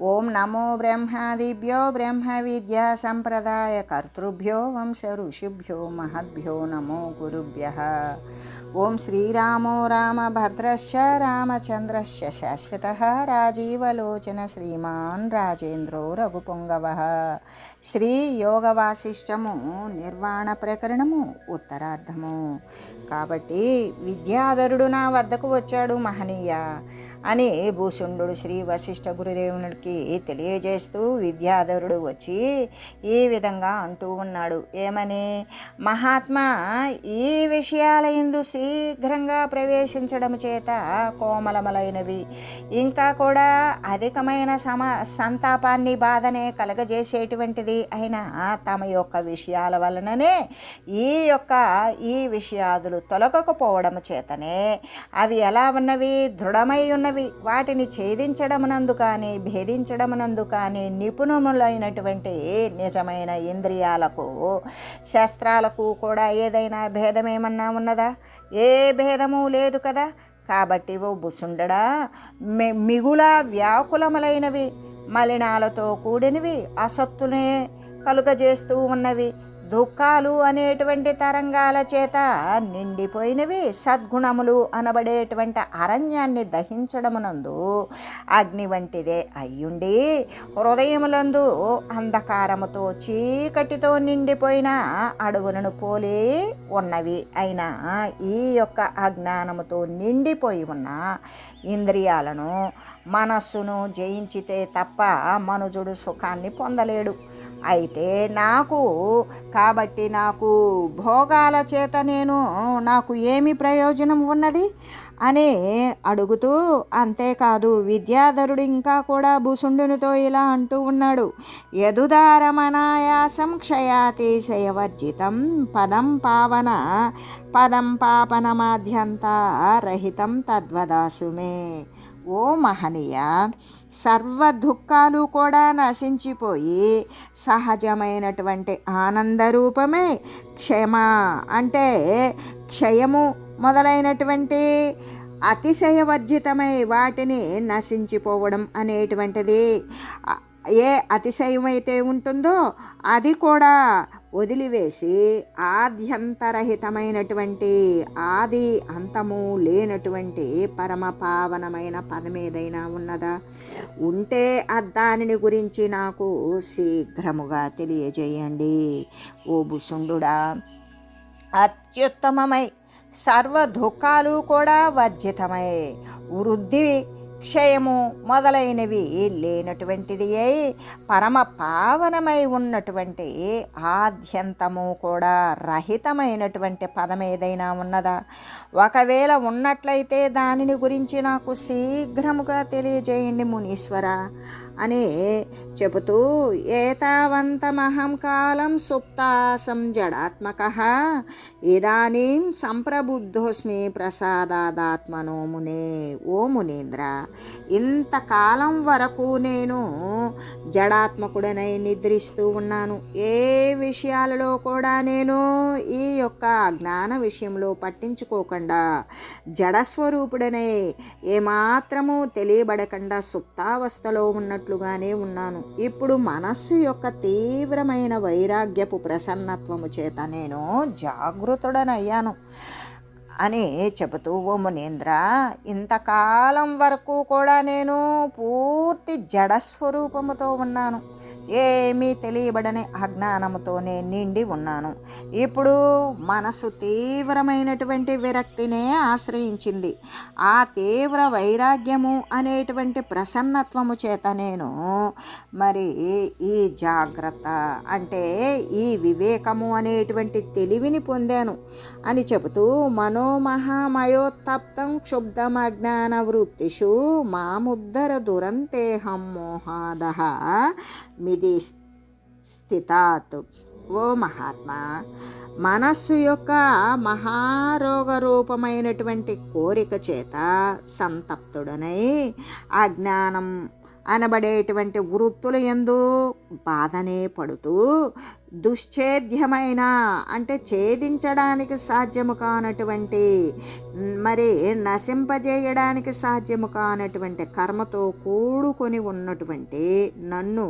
ఓం నమో బ్రహ్మాదిభ్యో బ్రహ్మ విద్యా సంప్రదాయ కర్తృభ్యో వంశ ఋషిభ్యో మహద్భ్యో నమో గురుభ్య. ఓం శ్రీరామో రామభద్రశ్చ రామచంద్రశ్చ శాశ్వత రాజీవలోచన శ్రీమాన్ రాజేంద్రో రఘుపొంగవ. శ్రీ యోగవాసిష్టము నిర్వాణ ప్రకరణము ఉత్తరార్ధము. కాబట్టి విద్యాధరుడు నా వద్దకు వచ్చాడు మహనీయ. అని భూసుండు శ్రీ వశిష్ఠ గురుదేవునికి తెలియజేస్తూ విద్యాధరుడు వచ్చి ఈ విధంగా అంటూ ఉన్నాడు. ఏమని? మహాత్మా ఈ విషయాల ఇందు శీఘ్రంగా ప్రవేశించడం చేత కోమలమలైనవి. ఇంకా కూడా అధికమైన సమ సంతాపాన్ని బాధనే కలగజేసేటువంటిది అయిన తమ యొక్క విషయాల వలననే ఈ యొక్క ఈ విషయాదులు తొలగకపోవడం చేతనే అవి ఎలా ఉన్నవి? దృఢమై ఉన్నవి వాటిని ఛేదించడమునందు కానీ భేదించడమునందు కానీ నిపుణములైనటువంటి నిజమైన ఇంద్రియాలకు శస్త్రాలకు కూడా ఏదైనా భేదమేమన్నా ఉన్నదా? ఏ భేదము లేదు కదా? కాబట్టి ఓ బుసుండడా మిగుల వ్యాకులములైనవి మలినాలతో కూడినవి అసత్తునే కలుగజేస్తూ ఉన్నవి. దుఃఖాలు అనేటువంటి తరంగాల చేత నిండిపోయినవి సద్గుణములు అనబడేటువంటి అరణ్యాన్ని దహించడమునందు అగ్ని వంటిదే అయ్యుండి హృదయములందు అంధకారముతో చీకటితో నిండిపోయిన అడవులను పోలి ఉన్నవి. అయినా ఈ యొక్క అజ్ఞానముతో నిండిపోయి ఉన్న ఇంద్రియాలను మనస్సును జయించితే తప్ప మనుజుడు సుఖాన్ని పొందలేడు. అయితే నాకు కాబట్టి నాకు భోగాల చేత నేను నాకు ఏమి ప్రయోజనం ఉన్నది? అని అడుగుతూ అంతేకాదు విద్యాధరుడు ఇంకా కూడా భూసుండునితో ఇలా అంటూ ఉన్నాడు. యదుదారమనాయాసం క్షయాతిశయవర్జితం పదం పావన పదం పాపనమాద్యంత రహితం తద్వదాసుమే. ఓ మహనీయ సర్వ దుఃఖాలు కూడా నశించిపోయి సహజమైనటువంటి ఆనందరూపమే క్షమ. అంటే క్షయము మొదలైనటువంటి అతిశయవర్జితమై వాటిని నశించిపోవడం అనేటువంటిది. ఏ అతిశయమైతే ఉంటుందో అది కూడా వదిలివేసి ఆద్యంతరహితమైనటువంటి ఆది అంతము లేనటువంటి పరమ పావనమైన పదం ఏదైనా ఉన్నదా? ఉంటే దానిని గురించి నాకు శీఘ్రముగా తెలియజేయండి. ఓ భుసుండుడా అత్యుత్తమమై సర్వ దుఃఖాలు కూడా వర్జితమై వృద్ధి క్షయము మొదలైనవి లేనటువంటిది అయి పరమ పావనమై ఉన్నటువంటి ఆద్యంతము కూడా రహితమైనటువంటి పదం ఏదైనా ఉన్నదా? ఒకవేళ ఉన్నట్లయితే దానిని గురించి నాకు శీఘ్రముగా తెలియజేయండి మునీశ్వర. అని చెబుతూ ఏతావంతమహం కాలం సుప్తాసం జడాత్మక. ఇదానీం సంప్రబుద్ధోస్మి ప్రసాదాదాత్మనో మునే ఓ మునీంద్ర. ఇంతకాలం వరకు నేను జడాత్మకుడనై నిద్రిస్తూ ఉన్నాను. ఏ విషయాలలో కూడా నేను ఈ యొక్క జ్ఞాన విషయంలో పట్టించుకోకుండా జడస్వరూపుడనే ఏమాత్రము తెలియబడకుండా సుప్తావస్థలో ఉన్నట్టు ఉన్నట్లుగానే ఉన్నాను. ఇప్పుడు మనస్సు యొక్క తీవ్రమైన వైరాగ్యపు ప్రసన్నత్వము చేత నేను జాగృతుడనయ్యాను అని చెబుతూ ఓ మునీంద్ర ఇంతకాలం వరకు కూడా నేను పూర్తి జడస్వరూపముతో ఉన్నాను. ఏమీ తెలియబడని అజ్ఞానముతోనే నిండి ఉన్నాను. ఇప్పుడు మనసు తీవ్రమైనటువంటి విరక్తినే ఆశ్రయించింది. ఆ తీవ్ర వైరాగ్యము అనేటువంటి ప్రసన్నత్వము చేత నేను మరి ఈ జాగ్రత్త అంటే ఈ వివేకము అనేటువంటి తెలివిని పొందాను అని చెబుతూ మనోమహామయోత్తప్తం క్షుబ్ధం అజ్ఞాన వృత్తిషు మాముద్దర దురంతేహం మోహాదహ మిది స్థితాత్ ఓ మహాత్మా మనస్సు యొక్క మహారోగ రూపమైనటువంటి కోరిక చేత సంతప్తుడనై అజ్ఞానం అనబడేటువంటి వృత్తుల ఎందు బాధనే పడుతూ దుశ్చేద్యమైన అంటే ఛేదించడానికి సాధ్యము కానటువంటి మరి నశింపజేయడానికి సాధ్యము కానటువంటి కర్మతో కూడుకొని ఉన్నటువంటి నన్ను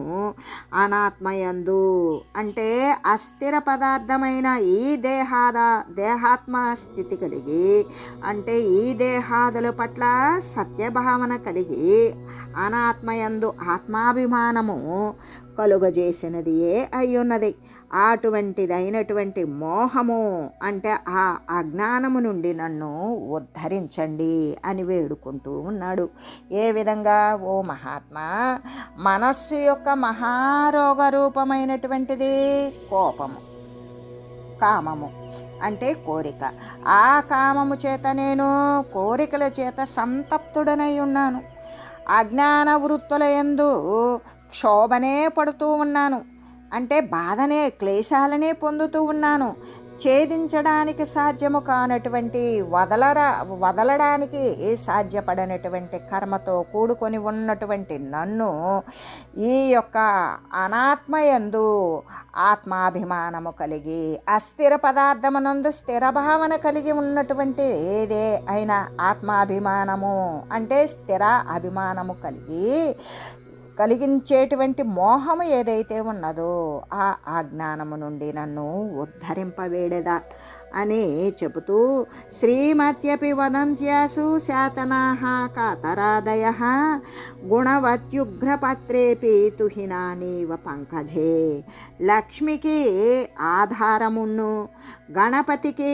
అనాత్మయందు. అంటే అస్థిర పదార్థమైన ఈ దేహాద దేహాత్మ స్థితి కలిగి అంటే ఈ దేహాదుల పట్ల సత్యభావన కలిగి అనాత్మయందు ఆత్మాభిమానము కలుగజేసినది ఏ అయ్యున్నది. అటువంటిదైనటువంటి మోహము అంటే ఆ అజ్ఞానము నుండి నన్ను ఉద్ధరించండి అని వేడుకుంటూ ఉన్నాడు. ఏ విధంగా? ఓ మహాత్మా మనస్సు యొక్క మహారోగ రూపమైనటువంటిది కోపము కామము అంటే కోరిక. ఆ కామము చేత నేను కోరికల చేత సంతప్తుడనై ఉన్నాను. అజ్ఞాన వృత్తుల ఎందు క్షోభనే పడుతూ ఉన్నాను. అంటే బాధనే క్లేశాలనే పొందుతూ ఉన్నాను. ఛేదించడానికి సాధ్యము కానటువంటి వదలరా వదలడానికి సాధ్యపడనటువంటి కర్మతో కూడుకొని ఉన్నటువంటి నన్ను ఈ యొక్క అనాత్మయందు ఆత్మాభిమానము కలిగి అస్థిర పదార్థమునందు స్థిర భావన కలిగి ఉన్నటువంటి ఏదే అయినా ఆత్మాభిమానము అంటే స్థిర అభిమానము కలిగి కలిగించేటువంటి మోహము ఏదైతే ఉన్నదో ఆ అజ్ఞానము నుండి నన్ను ఉద్ధరింపవేడదా అని చెబుతూ శ్రీమత్యపి వదంత్యాసు శాతనాహ కాతరాదయ గుణవత్యుగ్రపత్రేపి తుహినానీవ పంకజే. లక్ష్మికి ఆధారమును గణపతికి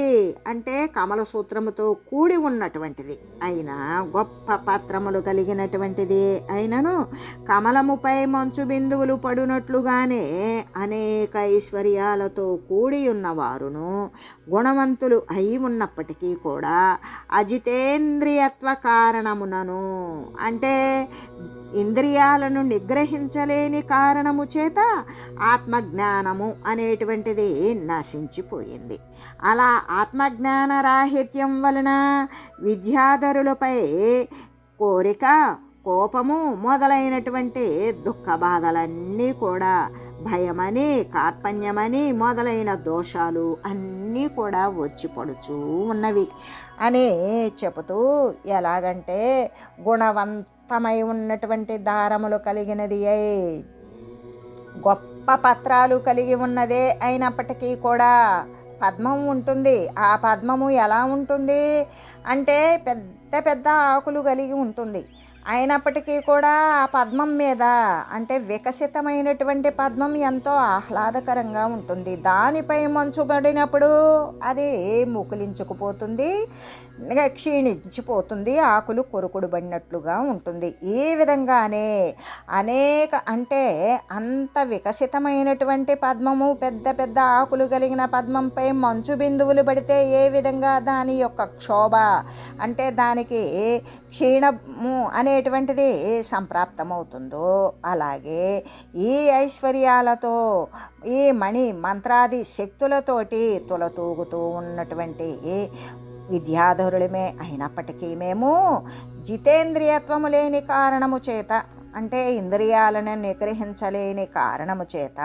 అంటే కమల సూత్రముతో కూడి ఉన్నటువంటిది. అయినా గొప్ప పత్రములు కలిగినటువంటిది అయినను కమలముపై మంచు బిందువులు పడునట్లుగానే అనేక ఐశ్వర్యాలతో కూడి ఉన్నవారును గుణవంతులు అయి ఉన్నప్పటికీ కూడా అజితేంద్రియత్వ కారణమునను అంటే ఇంద్రియాలను నిగ్రహించలేని కారణము చేత ఆత్మజ్ఞానము అనేటువంటిది నశించిపోయింది. అలా ఆత్మజ్ఞాన రాహిత్యం వలన విద్యాధరులపై కోరిక కోపము మొదలైనటువంటి దుఃఖ బాధలన్నీ కూడా భయమని కార్పణ్యమని మొదలైన దోషాలు అన్నీ కూడా వచ్చి పడుచూ ఉన్నవి. అని చెబుతూ ఎలాగంటే గుణవంత తమై ఉన్నటువంటి దారములు కలిగినది అయి గొప్ప పత్రాలు కలిగి ఉన్నదే అయినప్పటికీ కూడా పద్మం ఉంటుంది. ఆ పద్మము ఎలా ఉంటుంది? అంటే పెద్ద పెద్ద ఆకులు కలిగి ఉంటుంది. అయినప్పటికీ కూడా ఆ పద్మం మీద అంటే వికసితమైనటువంటి పద్మం ఎంతో ఆహ్లాదకరంగా ఉంటుంది. దానిపై మంచు పడినప్పుడు అది ముకులించుకుపోతుంది. క్షీణించిపోతుంది ఆకులు కొరుకుడుబడినట్లుగా ఉంటుంది. ఈ విధంగానే అనేక అంటే అంత వికసితమైనటువంటి పద్మము పెద్ద పెద్ద ఆకులు కలిగిన పద్మంపై మంచు బిందువులు పడితే ఏ విధంగా దాని యొక్క క్షోభ అంటే దానికి క్షీణము అనేటువంటిది సంప్రాప్తమవుతుందో అలాగే ఈ ఐశ్వర్యాలతో ఈ మణి మంత్రాది శక్తులతోటి తులతూగుతూ ఉన్నటువంటి విద్యాధరులమే అయినప్పటికీ మేము జితేంద్రియత్వము లేని కారణము చేత అంటే ఇంద్రియాలను నిగ్రహించలేని కారణము చేత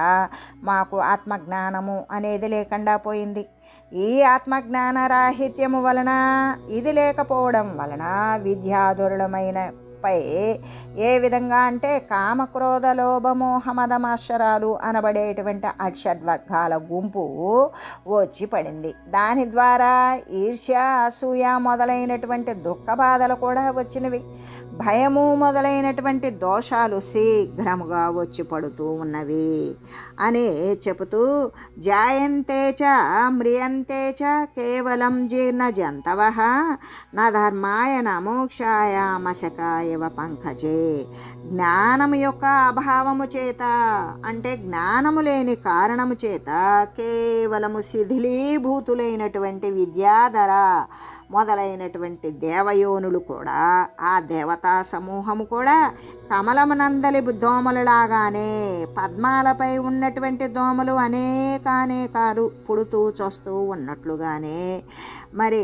మాకు ఆత్మజ్ఞానము అనేది లేకుండా పోయింది. ఈ ఆత్మజ్ఞాన రాహిత్యము వలన ఇది లేకపోవడం వలన విద్యాధురులమైన పై ఏ విధంగా అంటే కామక్రోధ లోభమోహమదమాశ్చరాలు అనబడేటువంటి అక్షడ్వర్గాల గుంపు వచ్చి పడింది. దాని ద్వారా ఈర్ష్య అసూయ మొదలైనటువంటి దుఃఖ బాధలు కూడా వచ్చినవి. భయము మొదలైనటువంటి దోషాలు శీఘ్రముగా వచ్చి పడుతూ ఉన్నవి అని చెబుతూ జాయంతే చ మ్రియంతే చ కేవలం జీర్ణ జంతవ నా ధర్మాయ నమోక్షాయ మశకాయవ పంకజే. జ్ఞానము యొక్క అభావము చేత అంటే జ్ఞానము లేని కారణము చేత కేవలము శిథిలీభూతులైనటువంటి విద్యాధర మొదలైనటువంటి దేవయోనులు కూడా ఆ దేవతా సమూహము కూడా కమలమునందలి దోమలులాగానే పద్మాలపై ఉన్నటువంటి దోమలు అనేకానేకాలు పుడుతూ చొస్తూ ఉన్నట్లుగానే మరి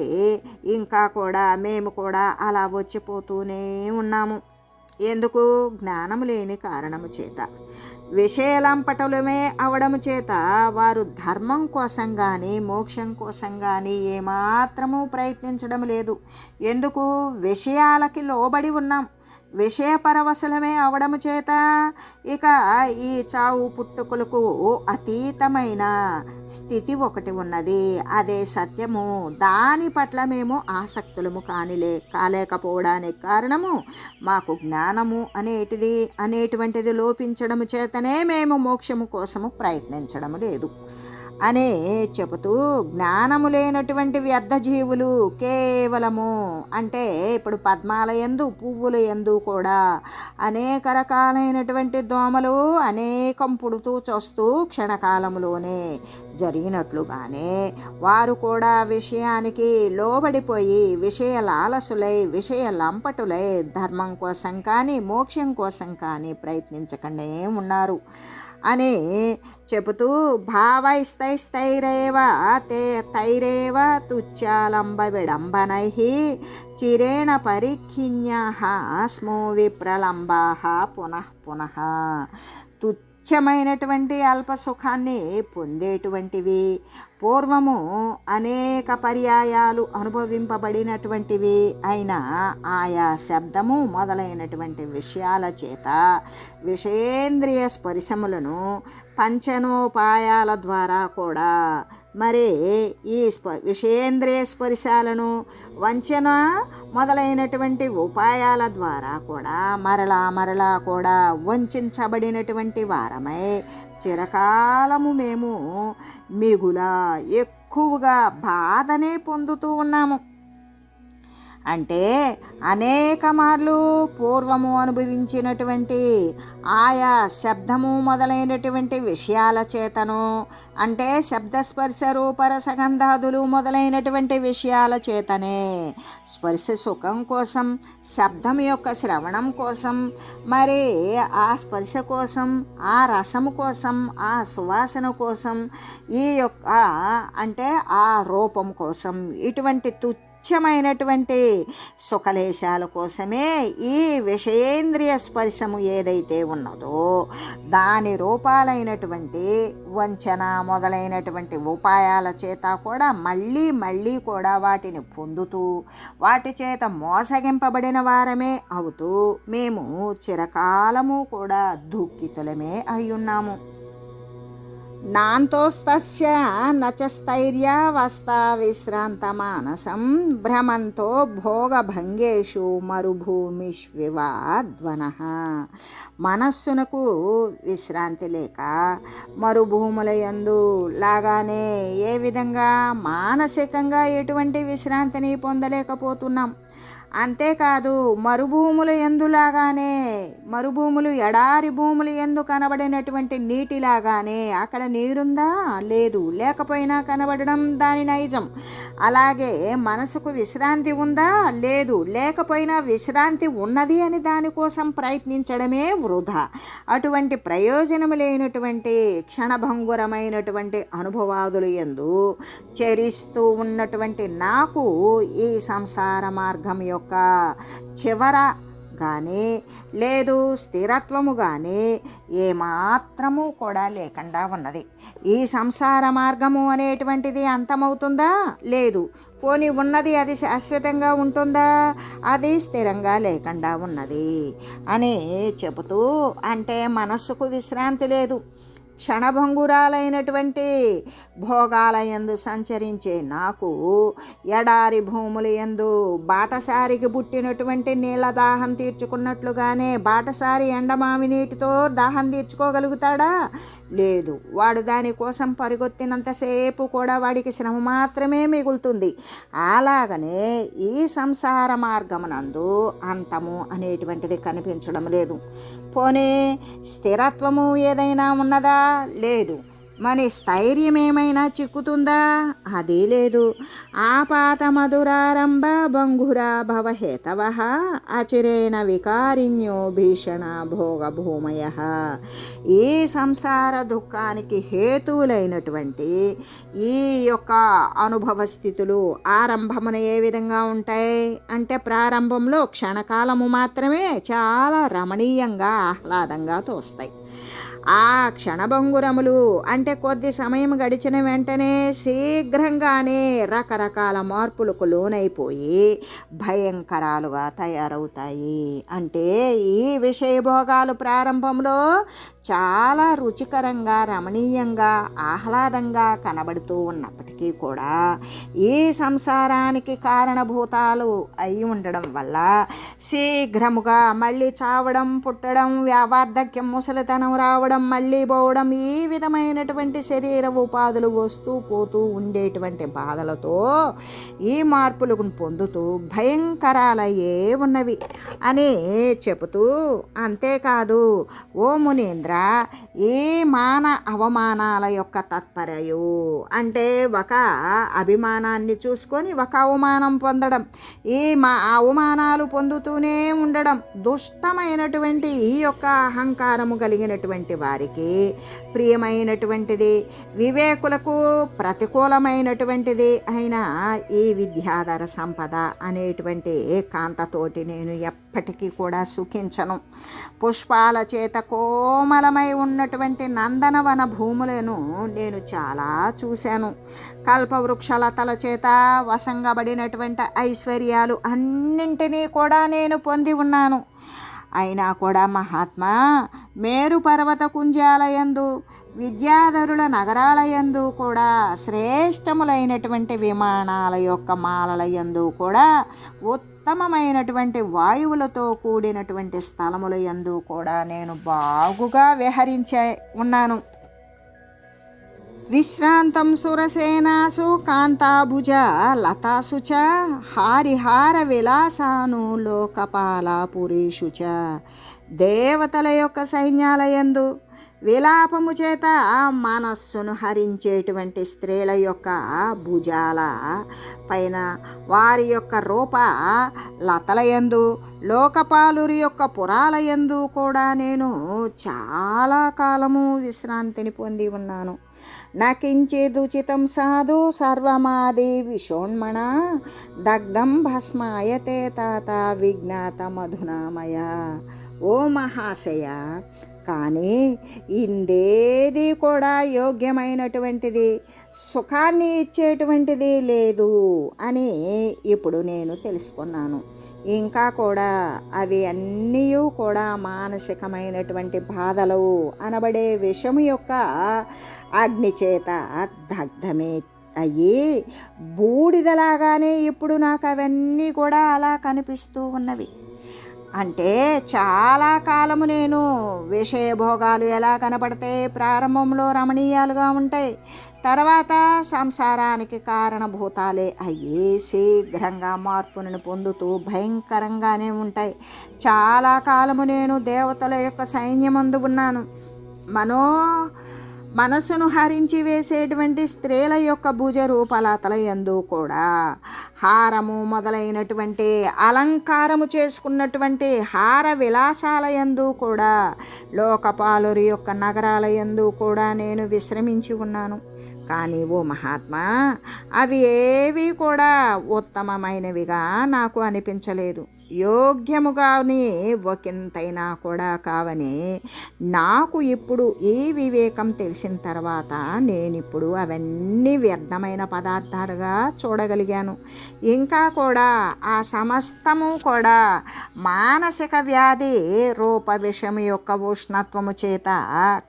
ఇంకా కూడా మేము కూడా అలా వచ్చిపోతూనే ఉన్నాము. ఎందుకు? జ్ఞానము లేని కారణము చేత. విషయలంపటలమే అవడము చేత వారు ధర్మం కోసం కానీ మోక్షం కోసం కానీ ఏమాత్రము ప్రయత్నించడం లేదు. ఎందుకు? విషయాలకి లోబడి ఉన్నాం. విషయపరవశలమే అవడము చేత. ఇక ఈ చావు పుట్టుకులకు అతీతమైన స్థితి ఒకటి ఉన్నది. అదే సత్యము. దాని పట్ల మేము ఆసక్తులము కానిలే కాలేకపోవడానికి కారణము మాకు జ్ఞానము అనేటిది అనేటువంటిది లోపించడము చేతనే మేము మోక్షము కోసము ప్రయత్నించడము లేదు. అనే చెబుతూ జ్ఞానము లేనటువంటి వ్యర్థ జీవులు కేవలము అంటే ఇప్పుడు పద్మాల ఎందు పువ్వుల ఎందు కూడా అనేక రకాలైనటువంటి దోమలు అనేకం పుడుతూ చస్తూ క్షణకాలంలోనే జరిగినట్లుగానే వారు కూడా విషయానికి లోబడిపోయి విషయ లాలసులై విషయ లంపటులై ధర్మం కోసం కానీ మోక్షం కోసం కానీ ప్రయత్నించకుండా ఉన్నారు. అని చెబుతూ భావైస్తైస్తైరేవ తే తైరేవ తుచ్చాలంబ విడంబనై చిరేణ పరిఖిన్యా స్మో విప్రలంబా పునః పునః తుచ్చమైనటువంటి అల్ప సుఖాన్ని పొందేటువంటివి పూర్వము అనేక పర్యాయాలు అనుభవింపబడినటువంటివి అయిన ఆయా శబ్దము మొదలైనటువంటి విషయాల చేత విషేంద్రియ స్పరిశములను పంచనోపాయాల ద్వారా కూడా మరి ఈ స్ప విషేంద్రియ స్పర్శాలను వంచన మొదలైనటువంటి ఉపాయాల ద్వారా కూడా మరలా మరలా కూడా వంచబడినటువంటి వారమై చిరకాలము మేము మిగుల ఎక్కువగా బాధనే పొందుతూ ఉన్నాము. అంటే అనేక మార్లు పూర్వము అనుభవించినటువంటి ఆయా శబ్దము మొదలైనటువంటి విషయాల చేతను అంటే శబ్దస్పర్శ రూపరసగంధాదులు మొదలైనటువంటి విషయాల చేతనే. స్పర్శ సుఖం కోసం శబ్దం యొక్క శ్రవణం కోసం మరి ఆ స్పర్శ కోసం ఆ రసము కోసం ఆ సువాసన కోసం ఈ యొక్క అంటే ఆ రూపం కోసం ఇటువంటి తుచ్చ ముఖ్యమైనటువంటి సుఖలేశాల కోసమే ఈ విషయేంద్రియ స్పర్శము ఏదైతే ఉన్నదో దాని రూపాలైనటువంటి వంచన మొదలైనటువంటి ఉపాయాల చేత కూడా మళ్ళీ మళ్ళీ కూడా వాటిని పొందుతూ వాటి చేత మోసగింపబడిన వారమే అవుతూ మేము చిరకాలము కూడా దుఃఖితులమే అయ్యున్నాము. నాంతోస్తస్య నచస్థైర్యావస్థా విశ్రాంత మానసం భ్రమంతో భోగభంగేషు మరుభూమిష్వివాధ్వన మనస్సునకు విశ్రాంతి లేక మరుభూముల యందు లాగానే ఏ విధంగా మానసికంగా ఎటువంటి విశ్రాంతిని పొందలేకపోతున్నాం? అంతేకాదు మరుభూములు ఎందులాగానే మరుభూములు ఎడారి భూములు ఎందు కనబడినటువంటి నీటిలాగానే అక్కడ నీరుందా? లేదు. లేకపోయినా కనబడడం దాని నైజం. అలాగే మనసుకు విశ్రాంతి ఉందా? లేదు. లేకపోయినా విశ్రాంతి ఉన్నది అని దానికోసం ప్రయత్నించడమే వృధా. అటువంటి ప్రయోజనం లేనటువంటి క్షణభంగురమైనటువంటి అనుభవాదులు ఎందు చరిస్తూ ఉన్నటువంటి నాకు ఈ సంసార మార్గం యొక్క చివర కానీ లేదు స్థిరత్వము కానీ ఏమాత్రము కూడా లేకుండా ఉన్నది. ఈ సంసార మార్గము అనేటువంటిది అంతమవుతుందా? లేదు. పోని ఉన్నది అది శాశ్వతంగా ఉంటుందా? అది స్థిరంగా లేకుండా ఉన్నది. అని చెబుతూ అంటే మనస్సుకు విశ్రాంతి లేదు. క్షణభంగురాలైనటువంటి భోగాలయందు సంచరించే నాకు ఎడారి భూముల యందు బాటసారికి పుట్టినటువంటి నీళ్ళ దాహం తీర్చుకున్నట్లుగానే బాటసారి ఎండమామి నీటితో దాహం తీర్చుకోగలుగుతాడా? లేదు. వాడు దానికోసం పరిగొత్తినంతసేపు కూడా వాడికి శ్రమ మాత్రమే మిగులుతుంది. అలాగనే ఈ సంసార మార్గమునందు అంతము అనేటువంటిది కనిపించడం లేదు. పోనీ స్థిరత్వము ఏదైనా ఉన్నదా? లేదు. మన స్థైర్యం ఏమైనా చిక్కుతుందా? అదే లేదు. ఆపాత మధురారంభ బంగురా భవహేతవ అచిరేణ వికారిణ్యో భీషణ భోగ భూమయ ఈ సంసార దుఃఖానికి హేతువులైనటువంటి ఈ యొక్క అనుభవ స్థితులు ఆరంభమున ఏ విధంగా ఉంటాయి? అంటే ప్రారంభంలో క్షణకాలము మాత్రమే చాలా రమణీయంగా ఆహ్లాదంగా తోస్తాయి. ఆ క్షణభంగురములు అంటే కొద్ది సమయం గడిచిన వెంటనే శీఘ్రంగానే రకరకాల మార్పులకు లోనైపోయి భయంకరాలుగా తయారవుతాయి. అంటే ఈ విషయభోగాలు ప్రారంభంలో చాలా రుచికరంగా రమణీయంగా ఆహ్లాదంగా కనబడుతూ ఉన్నప్పటికీ కూడా ఈ సంసారానికి కారణభూతాలు అయి ఉండడం వల్ల శీఘ్రముగా మళ్ళీ చావడం పుట్టడం వ్యావార్ధక్యం ముసలితనం రావడం మళ్ళీ పోవడం ఈ విధమైనటువంటి శరీర ఉపాధులు వస్తూ పోతూ ఉండేటువంటి బాధలతో ఈ మార్పులను పొందుతూ భయంకరాలయ్యే ఉన్నవి అని చెబుతూ అంతేకాదు. ఓ మునీంద్ర ఏ మాన అవమానాల యొక్క తత్పరయు? అంటే ఒక అభిమానాన్ని చూసుకొని ఒక అవమానం పొందడం. ఈ మా అవమానాలు పొందుతూనే ఉండడం. దుష్టమైనటువంటి ఈ యొక్క అహంకారము కలిగినటువంటి వారికి ప్రియమైనటువంటిది వివేకులకు ప్రతికూలమైనటువంటిది అయిన ఈ విద్యాధర సంపద అనేటువంటి కాంతతోటి నేను ఎప్పటికీ కూడా సుఖించను. పుష్పాల చేత కోమలమై ఉన్నటువంటి నందనవన భూములను నేను చాలా చూశాను. కల్పవృక్షలతల చేత వసంగబడినటువంటి ఐశ్వర్యాలు అన్నింటినీ కూడా నేను పొంది ఉన్నాను. అయినా కూడా మహాత్మా మేరు పర్వత కుంజాలయందు విద్యాధరుల నగరాలయందు కూడా శ్రేష్టములైనటువంటి విమానాల యొక్క మాలలయందు కూడా ఉత్తమమైనటువంటి వాయువులతో కూడినటువంటి స్థలముల యందు కూడా నేను బాగుగా విహరించే ఉన్నాను. విశ్రాంతం సురసేనాసు కాంతాభుజ లతాసు చ హారిహార విలాసాను లోకపాలాపురీషు చ దేవతల యొక్క సైన్యాలయందు విలాపము చేత మనస్సును హరించేటువంటి స్త్రీల యొక్క భుజాల పైన వారి యొక్క రూప లతలయందు లోకపాలురి యొక్క పురాలయందు కూడా నేను చాలా కాలము విశ్రాంతిని పొంది ఉన్నాను. నకించేదుచితం సాధు సర్వమాది విషోన్మణ దగ్ధం భస్మాయతే తాత విజ్ఞాత మధునామయ. ఓ మహాశయ కానీ ఇందేది కూడా యోగ్యమైనటువంటిది సుఖాన్ని ఇచ్చేటువంటిది లేదు అని ఇప్పుడు నేను తెలుసుకున్నాను. ఇంకా కూడా అవి అన్నీ కూడా మానసికమైనటువంటి బాధలు అనబడే విషము యొక్క అగ్నిచేత దగ్ధమే అయ్యి బూడిదలాగానే ఇప్పుడు నాకు అవన్నీ కూడా అలా కనిపిస్తూ ఉన్నవి. అంటే చాలా కాలము నేను విషయభోగాలు ఎలా కనపడితే ప్రారంభంలో రమణీయాలుగా ఉంటాయి. తర్వాత సంసారానికి కారణభూతాలే అయ్యి శీఘ్రంగా మార్పులను పొందుతూ భయంకరంగానే ఉంటాయి. చాలా కాలము నేను దేవతల యొక్క సైన్యమందు ఉన్నాను. మనో మనసును హరించి వేసేటువంటి స్త్రీల యొక్క భుజ రూపలతల ఎందు కూడా హారము మొదలైనటువంటి అలంకారము చేసుకున్నటువంటి హార విలాసాల యందు కూడా లోకపాలురి యొక్క నగరాల యందు కూడా నేను విశ్రమించి ఉన్నాను. కానీ ఓ మహాత్మా అవి ఏవి కూడా ఉత్తమమైనవిగా నాకు అనిపించలేదు. యోగ్యముగాని ఒకంతైనా కూడా కావని నాకు ఇప్పుడు ఈ వివేకం తెలిసిన తర్వాత నేను ఇప్పుడు అవన్నీ వ్యర్థమైన పదార్థాలుగా చూడగలిగాను. ఇంకా కూడా ఆ సమస్తము కూడా మానసిక వ్యాధి రూప విషము యొక్క ఉష్ణత్వము చేత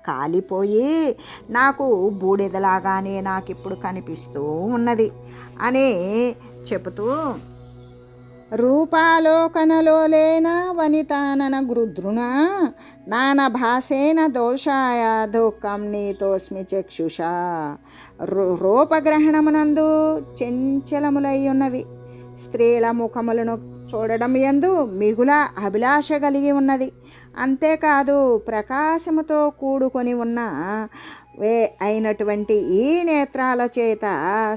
కాలిపోయి నాకు బూడిదలాగానే నాకు ఇప్పుడు కనిపిస్తూ ఉన్నది అని చెబుతూ రూపాలోకనలో లేన వనితానన గృద్రుణ నాన భాసేన దోషాయ దుఃఖం నీతోస్మి చక్షుష. రూపగ్రహణమునందు చెంచలములై ఉన్నవి స్త్రీల ముఖములను చూడడం ఎందు మిగుల అభిలాష కలిగి ఉన్నది. అంతేకాదు ప్రకాశముతో కూడుకొని ఉన్న వే అయినటువంటి ఈ నేత్రాల చేత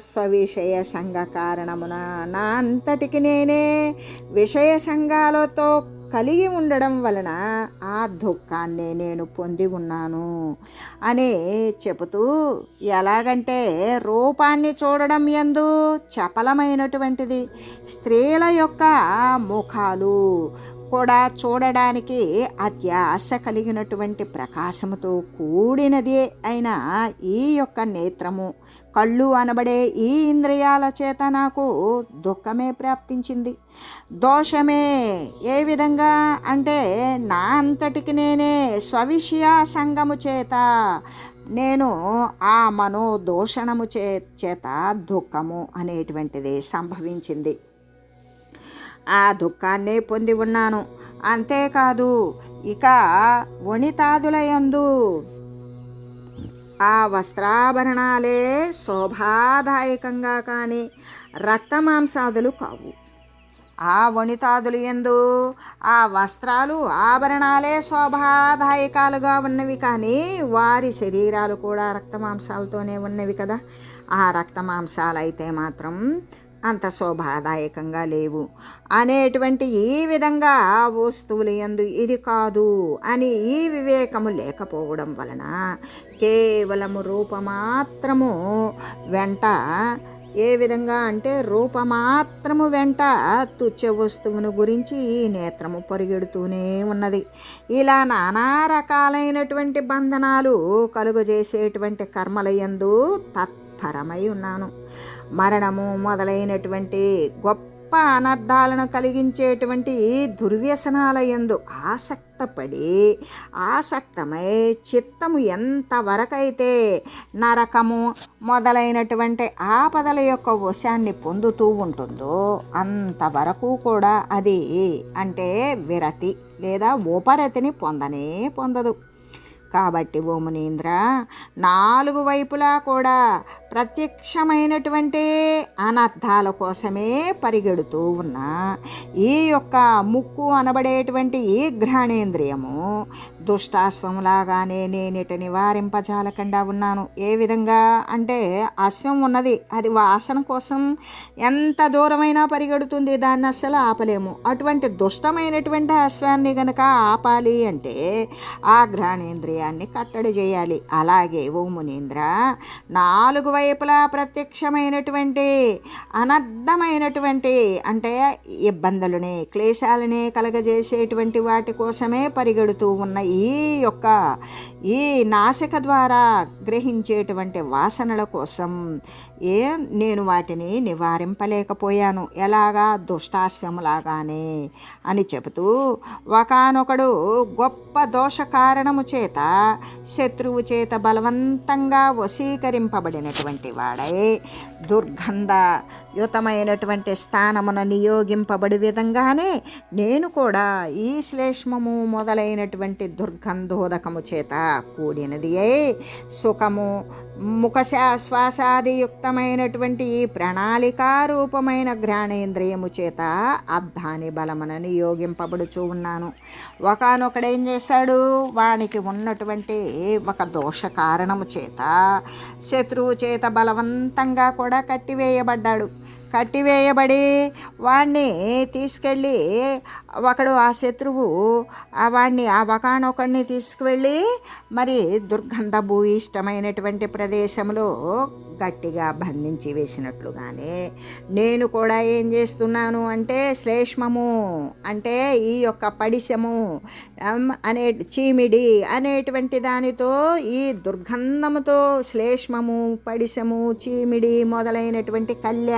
స్వవిషయ సంఘ కారణమున నా అంతటికి నేనే విషయ సంఘాలతో కలిగి ఉండడం వలన ఆ దుఃఖాన్ని నేను పొంది ఉన్నాను అని చెబుతూ ఎలాగంటే రూపాన్ని చూడడం ఎందు చపలమైనటువంటిది స్త్రీల యొక్క ముఖాలు కూడా చూడడానికి అత్యాశ కలిగినటువంటి ప్రకాశముతో కూడినదే అయిన ఈ యొక్క నేత్రము. కళ్ళు అనబడే ఈ ఇంద్రియాల చేత నాకు దుఃఖమే ప్రాప్తించింది. దోషమే ఏ విధంగా అంటే నా అంతటికి నేనే స్వవిషయ సంగము చేత నేను ఆ మనోదోషణము చే చేత దుఃఖము అనేటువంటిది సంభవించింది. ఆ దుఃఖాన్నే పొంది ఉన్నాను. అంతేకాదు ఇక వణితాదులయందు ఆ వస్త్రాభరణాలే శోభాదాయకంగా కానీ రక్తమాంసాదులు కావు. ఆ వణితాదులు ఎందు ఆ వస్త్రాలు ఆభరణాలే శోభాదాయకాలుగా ఉన్నవి కానీ వారి శరీరాలు కూడా రక్తమాంసాలతోనే ఉన్నవి కదా. ఆ రక్తమాంసాలు అయితే మాత్రం అంత శోభాదాయకంగా లేవు. అనేటువంటి ఈ విధంగా వస్తువులు ఎందు ఇది కాదు అని ఈ వివేకము లేకపోవడం వలన కేవలము రూపమాత్రము వెంట ఏ విధంగా అంటే రూపమాత్రము వెంట తుచ్చ వస్తువును గురించి ఈ నేత్రము పరిగెడుతూనే ఉన్నది. ఇలా నానా రకాలైనటువంటి బంధనాలు కలుగజేసేటువంటి కర్మలయందు తత్పరమై ఉన్నాను. మరణము మొదలైనటువంటి గొప్ప అనర్థాలను కలిగించేటువంటి దుర్వ్యసనాల ఎందు ఆసక్తపడి ఆసక్తమై చిత్తము ఎంతవరకైతే నరకము మొదలైనటువంటి ఆపదల యొక్క వశాన్ని పొందుతూ ఉంటుందో అంతవరకు కూడా అది అంటే విరతి లేదా ఉపరతిని పొందనే పొందదు. కాబట్టి ఓ మునీంద్ర నాలుగు వైపులా కూడా ప్రత్యక్షమైనటువంటి అనర్థాల కోసమే పరిగెడుతూ ఉన్న ఈ యొక్క ముక్కు అనబడేటువంటి ఈ ఘ్రాణేంద్రియము దుష్టాశ్వములాగానే నేనిట నివారింపజాలకుండా ఉన్నాను. ఏ విధంగా అంటే అశ్వం ఉన్నది. అది వాసన కోసం ఎంత దూరమైనా పరిగెడుతుంది. దాన్ని అసలు ఆపలేము. అటువంటి దుష్టమైనటువంటి అశ్వాన్ని గనక ఆపాలి అంటే ఆ ఘ్రాణేంద్రియాన్ని కట్టడి చేయాలి. అలాగే ఓ మునీంద్ర నాలుగు వైపులా ప్రత్యక్షమైనటువంటి అనర్థమైనటువంటి అంటే ఇబ్బందులని క్లేశాలని కలగజేసేటువంటి వాటి కోసమే పరిగెడుతూ ఉన్న ఈ యొక్క ఈ నాసిక ద్వారా గ్రహించేటువంటి వాసనల కోసం ఏ నేను వాటిని నివారింపలేకపోయాను. ఎలాగా? దుష్టాశ్వములాగానే అని చెబుతూ ఒకనొకడు గొప్ప దోష కారణము చేత శత్రువు చేత బలవంతంగా వశీకరింపబడినటువంటి వాడై దుర్గంధ యుతమైనటువంటి స్థానమున నియోగింపబడి విధంగానే నేను కూడా ఈ శ్లేష్మము మొదలైనటువంటి దుర్గంధోదకము చేత కూడినది సుఖము ముఖ శ్వాసాదియుక్తమైనటువంటి ఈ ప్రణాళికారూపమైన ఘ్రాణేంద్రియము చేత అద్ధాని బలమున నియోగింపబడుచూ ఉన్నాను. ఒకనొకడేం చేశాడు? వానికి ఉన్నటువంటి ఒక దోష కారణము చేత శత్రువు చేత బలవంతంగా కూడా కూడా కట్టివేయబడ్డాడు. కట్టివేయబడి వాణ్ణి తీసుకెళ్ళి ఒకడు ఆ శత్రువు వాడిని ఆ ఒకనొకడిని తీసుకువెళ్ళి మరి దుర్గంధ భూయిష్టమైనటువంటి ప్రదేశంలో గట్టిగా బంధించి వేసినట్లుగానే నేను కూడా ఏం చేస్తున్నాను అంటే శ్లేష్మము అంటే ఈ యొక్క పడిశము అనే చీమిడి అనేటువంటి దానితో ఈ దుర్గంధముతో శ్లేష్మము పడిశము చీమిడి మొదలైనటువంటి కళ్ళ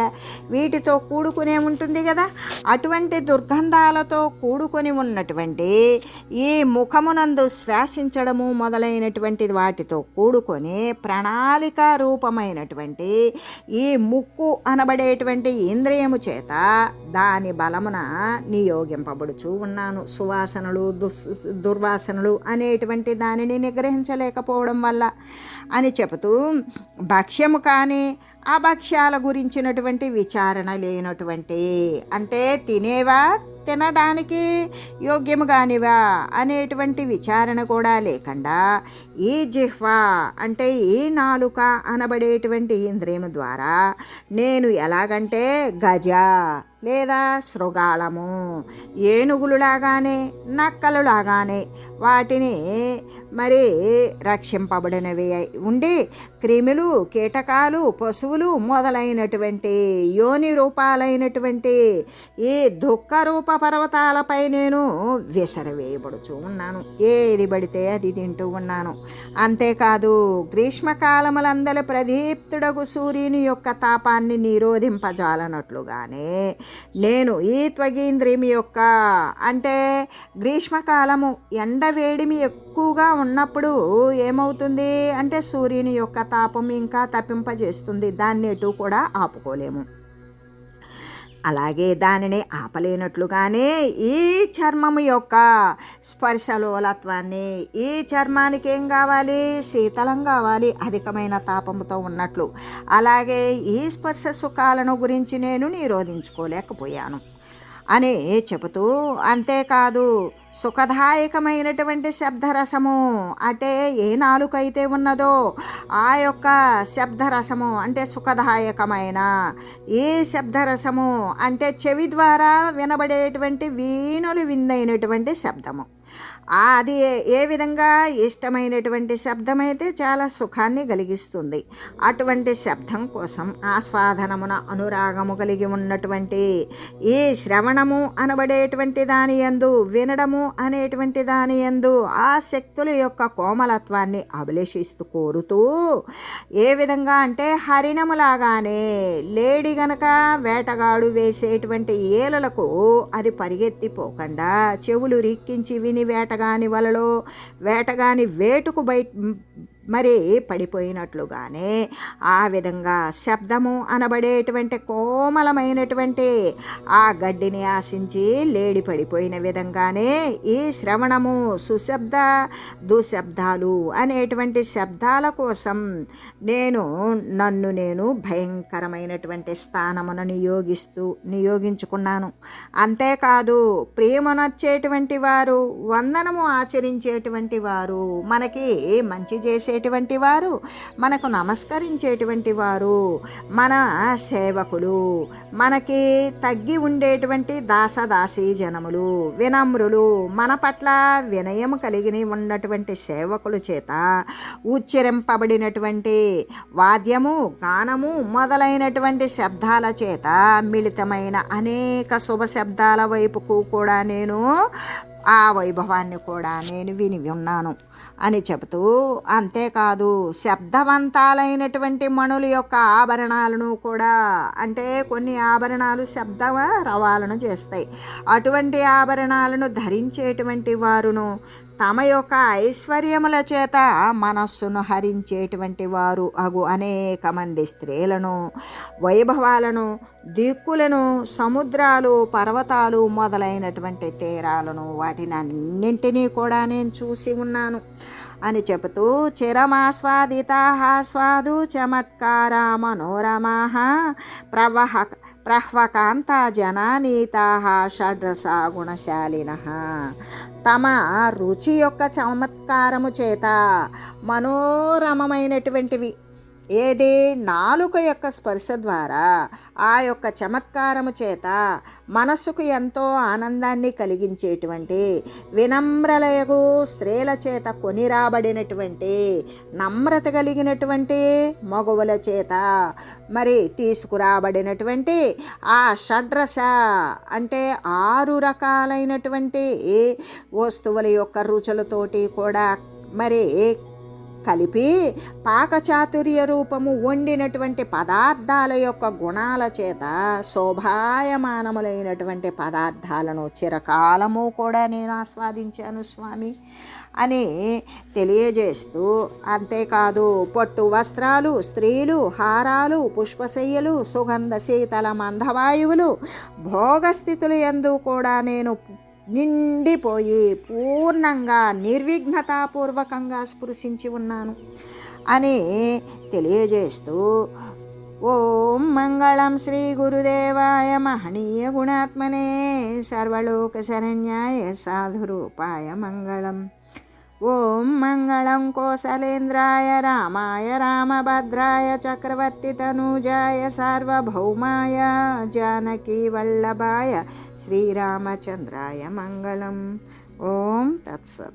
వీటితో కూడుకునే ఉంటుంది కదా. అటువంటి దుర్గంధాలతో కూడుకొని ఉన్నటువంటి ఈ ముఖమునందు శ్వాసించడము మొదలైనటువంటి వాటితో కూడుకొని ప్రణాళిక రూపమైనటువంటి ఈ ముక్కు అనబడేటువంటి ఇంద్రియము చేత దాని బలమున నియోగింపబడుచు ఉన్నాను. సువాసనలు దుస్ దుర్వాసనలు అనేటువంటి దానిని నిగ్రహించలేకపోవడం వల్ల అని చెబుతూ భక్ష్యము కానీ ఆ భక్ష్యాల గురించినటువంటి విచారణ లేనటువంటి అంటే తినేవా? తినడానికి యోగ్యము కానివా అనేటువంటి విచారణ కూడా లేకుండా ఈ జిహ్వా అంటే ఈ నాలుక అనబడేటువంటి ఇంద్రియము ద్వారా నేను ఎలాగంటే గజ లేదా శృగాళము ఏనుగులులాగానే నక్కలులాగానే వాటిని మరి రక్షింపబడినవి ఉండి క్రిములు కీటకాలు పశువులు మొదలైనటువంటి యోని రూపాలైనటువంటి ఈ దుఃఖ రూప పర్వతాలపై నేను విసరవేయబడుచూ ఉన్నాను. ఏది పడితే అది తింటూ ఉన్నాను. అంతేకాదు గ్రీష్మకాలములందల ప్రదీప్తుడగు సూర్యుని యొక్క తాపాన్ని నిరోధింపజాలనట్లుగానే నేను ఈ త్వగీంద్రియం యొక్క అంటే గ్రీష్మకాలము ఎండ వేడిమి ఎక్కువగా ఉన్నప్పుడు ఏమవుతుంది? అంటే సూర్యుని యొక్క తాపం ఇంకా తప్పింపజేస్తుంది. దాన్ని ఎటు కూడా ఆపుకోలేము. అలాగే దానిని ఆపలేనట్లుగానే ఈ చర్మము యొక్క స్పర్శలోలత్వాన్ని ఈ చర్మానికి ఏం కావాలి? శీతలం కావాలి అధికమైన తాపముతో ఉన్నట్లు. అలాగే ఈ స్పర్శ సుఖాలను గురించి నేను నిరోధించుకోలేకపోయాను. అనే చెబుతూ అంతేకాదు సుఖదాయకమైనటువంటి శబ్దరసము అంటే ఏ నాలుకైతే ఉన్నదో ఆ యొక్క శబ్దరసము అంటే సుఖదాయకమైన ఈ శబ్దరసము అంటే చెవి ద్వారా వినబడేటువంటి వీణులు విందైనటువంటి శబ్దము. అది ఏ విధంగా ఇష్టమైనటువంటి శబ్దం అయితే చాలా సుఖాన్ని కలిగిస్తుంది. అటువంటి శబ్దం కోసం ఆస్వాదనమున అనురాగము కలిగి ఉన్నటువంటి ఈ శ్రవణము అనబడేటువంటి దాని ఎందు వినడము అనేటువంటి దాని ఎందు ఆ శక్తుల యొక్క కోమలత్వాన్ని అభిలషిస్తూ కోరుతూ ఏ విధంగా అంటే హరిణములాగానే లేడి గనక వేటగాడు వేసేటువంటి ఏలలకు అది పరిగెత్తిపోకుండా చెవులు రిక్కించి విని వేట వేటగాని వలలో వేటగాని వేటుకు బయట మరి పడిపోయినట్లుగానే ఆ విధంగా శబ్దము అనబడేటువంటి కోమలమైనటువంటి ఆ గడ్డిని ఆశించి లేడి పడిపోయిన విధంగానే ఈ శ్రవణము సుశబ్ద దుశబ్దాలు అనేటువంటి శబ్దాల కోసం నేను నన్ను నేను భయంకరమైనటువంటి స్థానమును నియోగిస్తూ నియోగించుకున్నాను. అంతేకాదు ప్రేమనొచ్చేటువంటి వారు వందనము ఆచరించేటువంటి వారు మనకి మంచి చేసే చేసేటువంటి వారు మనకు నమస్కరించేటువంటి వారు మన సేవకులు మనకి తగ్గి ఉండేటువంటి దాసదాసీ జనములు వినమ్రులు మన పట్ల వినయం కలిగి ఉన్నటువంటి సేవకుల చేత ఉచ్చరింపబడినటువంటి వాద్యము గానము మొదలైనటువంటి శబ్దాల చేత మిళితమైన అనేక శుభ శబ్దాల వైపుకు కూడా నేను ఆ వైభవాన్ని కూడా నేను విని ఉన్నాను అని చెబుతూ అంతేకాదు శబ్దవంతాలైనటువంటి మణుల యొక్క ఆభరణాలను కూడా అంటే కొన్ని ఆభరణాలు శబ్ద రవాలను చేస్తాయి. అటువంటి ఆభరణాలను ధరించేటువంటి వారును తమ యొక్క ఐశ్వర్యముల చేత మనస్సును హరించేటువంటి వారు అగు అనేక మంది స్త్రీలను వైభవాలను దిక్కులను సముద్రాలు పర్వతాలు మొదలైనటువంటి తీరాలను వాటిని అన్నింటినీ కూడా నేను చూసి ఉన్నాను అని చెబుతూ చిరమాస్వాదితాస్వాదు చమత్కార మనోరమా ప్రవహ ప్రహ్వకాంత జనానీతా షడ్రస గుణశాలిన. తమ రుచి యొక్క చమత్కారము చేత మనోరమమైనటువంటివి ఏది నాలుక యొక్క స్పర్శ ద్వారా ఆ యొక్క చమత్కారము చేత మనస్సుకు ఎంతో ఆనందాన్ని కలిగించేటువంటి వినమ్రలయగు స్త్రీల చేత కొనిరాబడినటువంటి నమ్రత కలిగినటువంటి మగవుల చేత మరి తీసుకురాబడినటువంటి ఆ షడ్రస అంటే ఆరు రకాలైనటువంటి వస్తువుల యొక్క రుచులతోటి కూడా మరి కలిపి పాకచాతుర్య రూపము వండినటువంటి పదార్థాల యొక్క గుణాల చేత శోభాయమానములైనటువంటి పదార్థాలను చిరకాలము కూడా నేను ఆస్వాదించాను స్వామి అని తెలియజేస్తూ అంతేకాదు పట్టు వస్త్రాలు స్త్రీలు హారాలు పుష్పశయ్యలు సుగంధ శీతల మందవాయువులు భోగస్థితులు ఎందు కూడా నేను నిండిపోయి పూర్ణంగా నిర్విఘ్నతాపూర్వకంగా స్పృశించి ఉన్నాను అని తెలియజేస్తూ ఓం మంగళం శ్రీ గురుదేవాయ మహనీయ గుణాత్మనే సర్వలోక శరణ్యాయ సాధురూపాయ మంగళం. ఓం మంగళం కోసలేంద్రాయ రామాయ రామభద్రాయ చక్రవర్తి తనూజాయ సార్వభౌమాయ జానకీ వల్లభాయ శ్రీరామచంద్రాయ మంగళం. ఓం తత్సత్.